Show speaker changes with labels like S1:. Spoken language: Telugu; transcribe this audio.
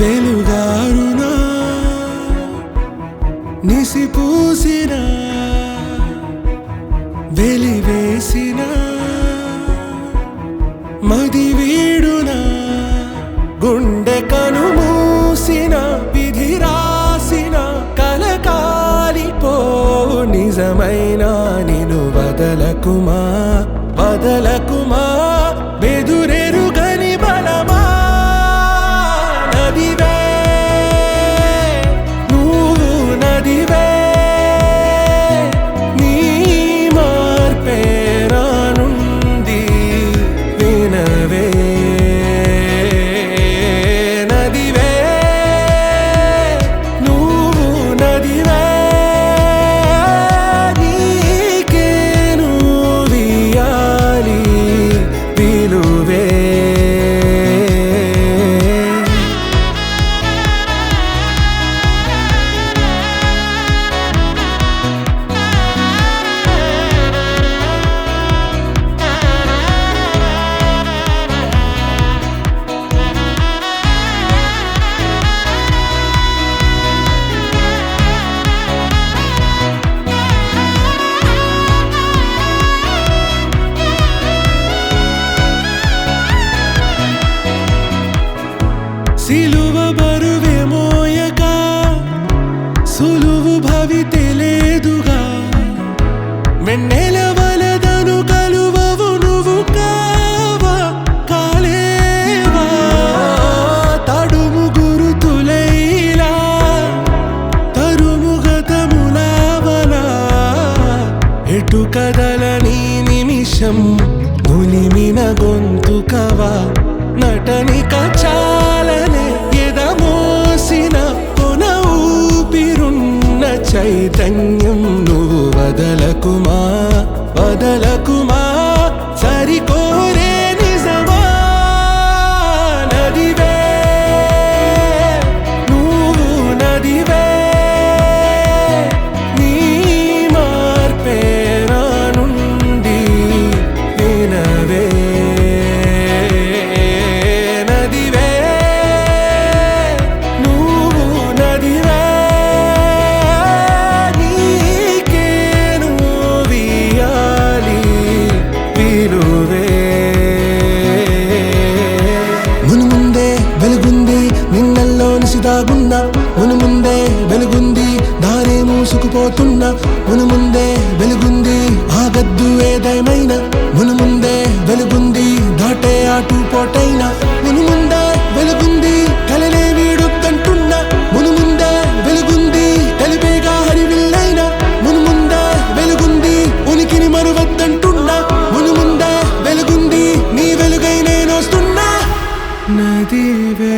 S1: వెలుగారున? నిసిపూసిన? వెలివేసిన? మది వీడున? గుండె కనుమూసిన? విధి రాసిన కలకాలిపోవు నిజమైన సిలువ బరువే మోయక సులువు భవితే లేదుగా వెన్నెల వలదను కలువవు నువ్వు కావా కాలేవా? తడుము గురుతులైలా తరుము గతములావలా ఎటు కదలని నిమిషం నులిమిన గొంతుకవా నటనిక ചൈതന്യം మూసుకుపోతున్నా మునుముందే వెలుగుంది ఆగద్దు ఏదేమైనా? మునుముందే వెలుగుంది దాటే ఆటు పోటైనా? మునుముందే వెలుగుంది కలలే వీడొద్దంటున్నా? మునుముందే వెలుగుంది కలిపేగా హరివిల్లైనా? మునుముందే వెలుగుంది ఉనికిని మరువద్దంటున్నా? మునుముందే వెలుగుంది నీ వెలుగై నేను వస్తున్నా నదివే